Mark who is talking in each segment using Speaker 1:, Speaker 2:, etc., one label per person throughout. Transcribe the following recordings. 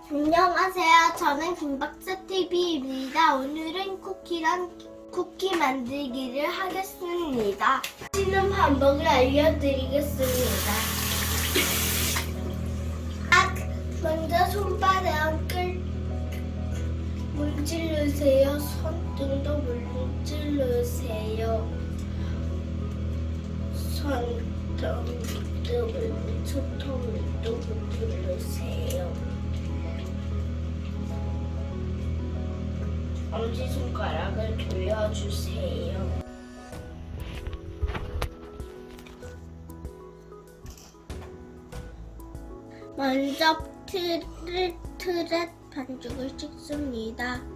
Speaker 1: 안녕하세요. 저는 김박사 TV입니다. 오늘은 쿠키랑 쿠키 만들기를 하겠습니다. 맛있는 방법을 알려드리겠습니다. 아, 먼저 문지르세요. 손등도 문지르세요. 손등도 문- 손톱도 문지르세요. 엄지손가락을 돌려주세요. 먼저 틀을 틀에 반죽을 찍습니다.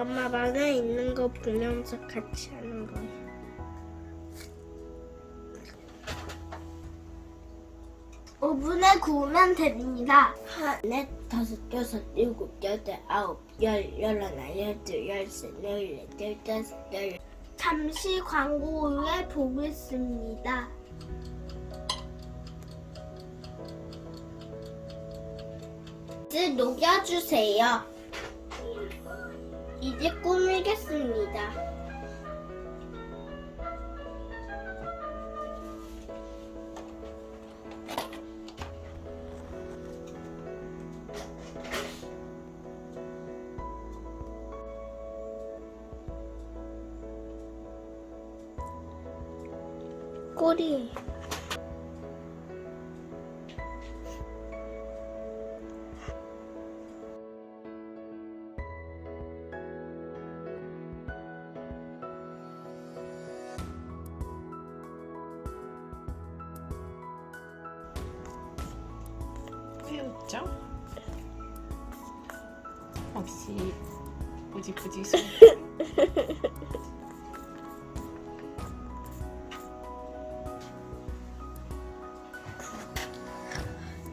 Speaker 1: 엄마 방에 있는 거 보면서 같이 하는 거예요. 오분에 구우면 됩니다. 하나, 다섯, 여섯, 일곱, 여덟, 아홉, 열, 열하나, 열둘, 열셋, 열넷, 열다섯, 열. 잠시 광고 후에 보겠습니다. 이제 녹여주세요. 이제 꾸미겠습니다. 꼬리.
Speaker 2: 혹시 뿌지뿌지 손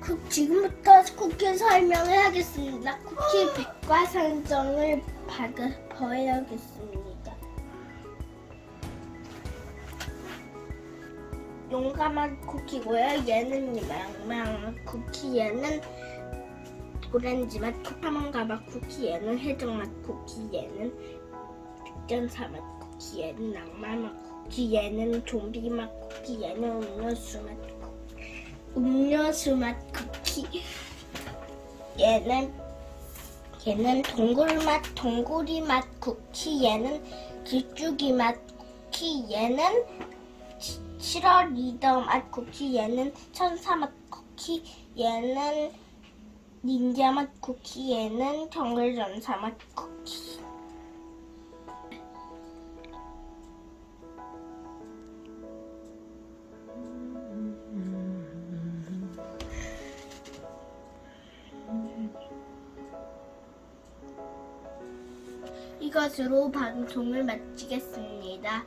Speaker 1: 쿠- 지금부터 쿠키 설명을 하겠습니다. 쿠키 백과산정을 받아 보여야겠습니다. 용감한 쿠키고요. 얘는 망망 쿠키, 얘는 오렌지 맛 코파망가 맛 쿠키, 얘는 해적 맛 쿠키, 얘는 백전사 맛 쿠키, 얘는 낭만 맛 쿠키, 얘는 좀비 맛 쿠키, 얘는 음료수 맛 쿠키. 음료수 맛 쿠키. 얘는 얘는 동굴 맛 동굴이 맛 쿠키. 얘는 길쭉이 맛 쿠키. 얘는 7월 리더 맛 쿠키. 얘는 천사 맛 쿠키. 얘는 닌자 맛 쿠키. 얘는 정글 전사 맛 쿠키. 이것으로 방송을 마치겠습니다.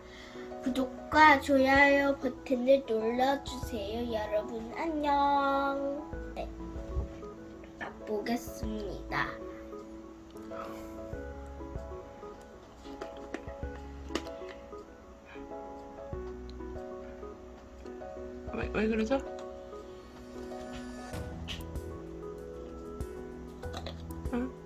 Speaker 1: 구독과 좋아요 버튼을 눌러주세요. 여러분 안녕. 네. 맛보겠습니다.
Speaker 2: 왜, 왜 그러죠? 응?